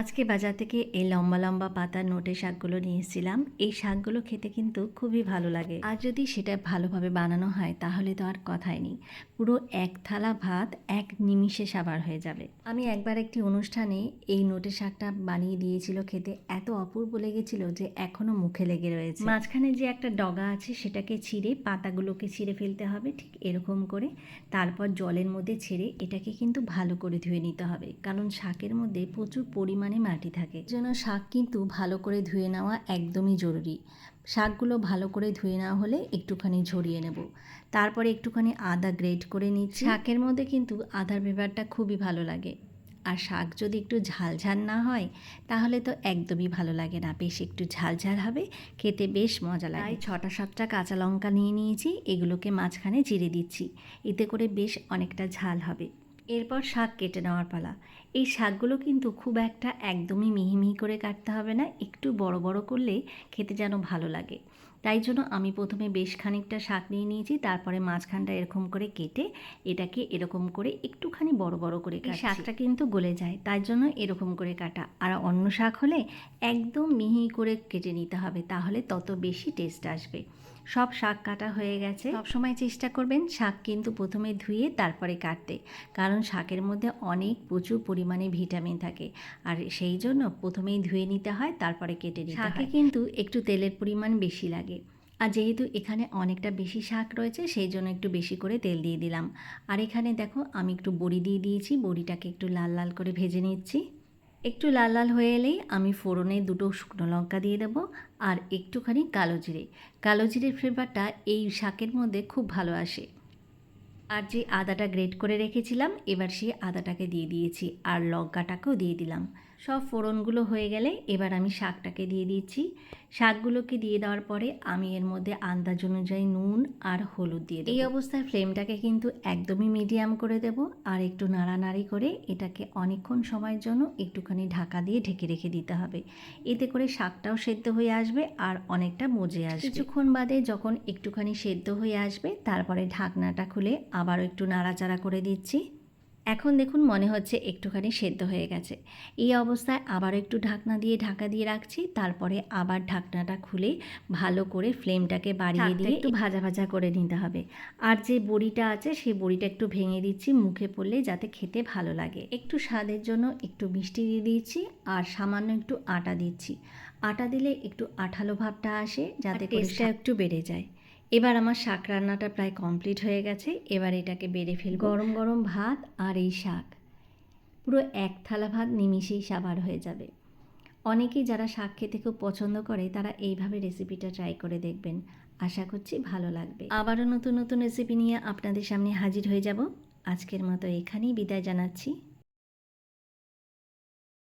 আজকে বাজার থেকে এই লম্বা লম্বা পাতার নোটে শাকগুলো নিয়ে এসেছিলাম। এই শাকগুলো খেতে কিন্তু খুবই ভালো লাগে। আর যদি সেটা ভালোভাবে বানানো হয়, তাহলে তো আর কথাই নেই। পুরো এক থালা ভাত, এক নিমিষে সাবার হয়ে যাবে। আমি একবার একটি অনুষ্ঠানে এই নোটে শাকটা বানিয়ে দিয়েছিল খেতে। এত অপূর্ব লেগেছিল যে এখনও মুখে লেগে রয়েছে। মাঝখানে যে একটা ডগা আছে, সেটাকে ছিঁড়ে পাতাগুলোকে ছিঁড়ে ফেলতে হবে, ঠিক এরকম করে। তারপর জলের মধ্যে ছেড়ে এটাকে কিন্তু ভালো করে ধুয়ে নিতে হবে। কারণ শাকের মধ্যে প্রচুর পরিমাণে মাটি থাকে। জন্য শাক কিন্তু ভালো করে ধুয়ে নেওয়া একদমই জরুরি। শাকগুলো ভালো করে ধুয়ে নেওয়া হলে একটুখানি ঝরিয়ে নেব। তারপরে একটুখানি আদা গ্রেট করে নিচ্ছি। শাকের মধ্যে কিন্তু আদার ব্যাপারটা খুবই ভালো লাগে। আর শাক যদি একটু ঝাল ঝাল না হয়, তাহলে তো একদমই ভালো লাগে না। বেশ একটু ঝাল ঝাল হবে, খেতে বেশ মজা লাগে। ছটা সাতটা কাঁচা লঙ্কা নিয়ে নিয়েছি, এগুলোকে মাঝখানে জিরে দিচ্ছি। এতে করে বেশ অনেকটা ঝাল হবে। এরপর শাক কেটে নেওয়ার পালা। এই শাকগুলো কিন্তু খুব একটা একদমই মিহিমিহি মিহি করে কাটতে হবে না, একটু বড় বড় করলে খেতে যেন ভালো লাগে। তাই জন্য আমি প্রথমে বেশ খানিকটা শাক নিয়ে নিয়েছি তারপরে মাঝখানটা এরকম করে কেটে এটাকে এরকম করে একটুখানি বড় বড় করে কাটি শাকটা কিন্তু গলে যায় তাই জন্য এরকম করে কাটা। আর অন্য শাক হলে একদম মিহি করে কেটে নিতে হবে তাহলে তত বেশি টেস্ট আসবে। সব শাক কাটা হয়ে গেছে। সবসময় চেষ্টা করবেন শাক কিন্তু প্রথমে ধুয়ে তারপরে কাটতে কারণ শাকের মধ্যে অনেক প্রচুর পরিমাণে ভিটামিন থাকে। আর সেই জন্য প্রথমেই ধুয়ে নিতে হয় তারপরে কেটে নিতে হয়। শাকে কিন্তু একটু তেলের পরিমাণ বেশি লাগে। আর যেহেতু এখানে অনেকটা বেশি শাক রয়েছে, সেই জন্য একটু বেশি করে তেল দিয়ে দিলাম। আর এখানে দেখো, আমি একটু বড়ি দিয়ে দিয়েছি, বড়িটাকে একটু লাল লাল করে ভেজে নিচ্ছি। একটু লাল লাল হয়ে এলেই আমি ফোড়নে দুটো শুকনো লঙ্কা দিয়ে দেবো আর একটুখানি কালো জিরে। কালো জিরের ফ্লেভারটা এই শাকের মধ্যে খুব ভালো আসে। আর যে আদাটা গ্রেট করে রেখেছিলাম, এবার সেই আদাটাকে দিয়ে দিয়েছি আর লঙ্কাটাকেও দিয়ে দিলাম। সব ফোড়নগুলো হয়ে গেলে এবার আমি শাকটাকে দিয়ে দিচ্ছি। শাকগুলোকে দিয়ে দেওয়ার পরে আমি এর মধ্যে আন্দাজ অনুযায়ী নুন আর হলুদ দিয়ে এই অবস্থায় ফ্লেমটাকে কিন্তু একদমই মিডিয়াম করে দেব আর একটু নাড়ানাড়ি করে এটাকে অনেকক্ষণ সময়ের জন্য একটুখানি ঢাকা দিয়ে ঢেকে রেখে দিতে হবে। এতে করে শাকটাও সেদ্ধ হয়ে আসবে আর অনেকটা মজে আসবে। কিছুক্ষণ বাদে যখন একটুখানি সেদ্ধ হয়ে আসবে, তারপরে ঢাকনাটা খুলে আবারও একটু নাড়াচাড়া করে দিচ্ছি। এখন দেখুন মনে হচ্ছে একটুখানি সেদ্ধ হয়ে গেছে। এই অবস্থায় আবার একটু ঢাকনা দিয়ে ঢাকা দিয়ে রাখছি তারপরে আবার ঢাকনাটা খুলে ভালো করে ফ্লেমটাকে বাড়িয়ে দিয়ে একটু ভাজা ভাজা করে নিতে হবে। আর যে বড়িটা আছে সেই বড়িটা একটু ভেঙে দিচ্ছি মুখে পড়লে যাতে খেতে ভালো লাগে। একটু স্বাদের জন্য একটু মিষ্টি দিয়ে দিচ্ছি আর সামান্য একটু আটা দিচ্ছি। আটা দিলে একটু আঠালো ভাবটা আসে যাতে টেস্টটা একটু বেড়ে যায়। এবার আমার শাক রান্নাটা প্রায় কমপ্লিট হয়ে গেছে, এবার এটাকে বেড়ে ফেল গরম গরম ভাত আর এই শাক। পুরো এক থালা ভাত নিমিষেই সাবার হয়ে যাবে। অনেকেই যারা শাক খেতে খুব পছন্দ করে, তারা এইভাবে রেসিপিটা ট্রাই করে দেখবেন। আশা করছি ভালো লাগবে। আবারও নতুন নতুন রেসিপি নিয়ে আপনাদের সামনে হাজির হয়ে যাব। আজকের মতো এখানেই বিদায় জানাচ্ছি।